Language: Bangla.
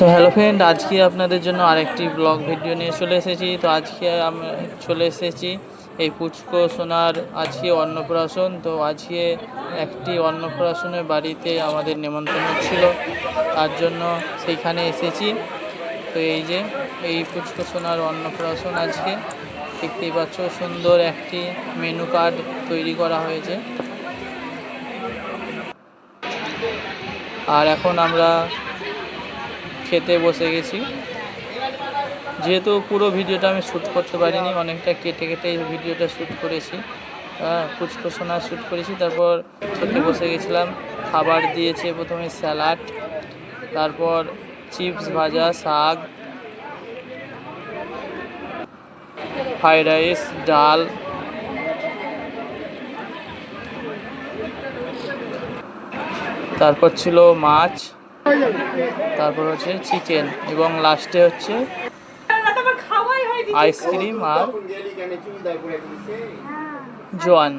তো হ্যালো ফ্রেন্ড আজকে আপনাদের জন্য আরেকটি ব্লগ ভিডিও নিয়ে চলে এসেছি। তো আজকে আমি চলে এসেছি এই পুচকো সোনার আজকে অন্নপ্রাশন। তো আজকে একটি অন্নপ্রাশনের বাড়িতে আমাদের নেমন্তন্ন ছিল। তার জন্য সেইখানে এসেছি। তো এই যে, এই পুচকো সোনার অন্নপ্রাশন আজকে। দেখতেই পাচ্ছ, সুন্দর একটি মেনু কার্ড তৈরি করা হয়েছে। আর এখন আমরা খেতে বসে গেছি। যেহেতু পুরো ভিডিওটা আমি শ্যুট করতে পারিনি, অনেকটা কেটে কেটে এই ভিডিওটা শ্যুট করেছি। হ্যাঁ কুচকো সোনা শ্যুট করেছি, তারপর খেতে বসে গেছিলাম। খাবার দিয়েছে প্রথমে স্যালাড, তারপর চিপস ভাজা, শাক, ফ্রাইড রাইস, ডাল। তারপর ছিল মাছ। তারপর হচ্ছে চিকেন এবং লাস্টে হচ্ছে আইসক্রিম আর জোয়ান।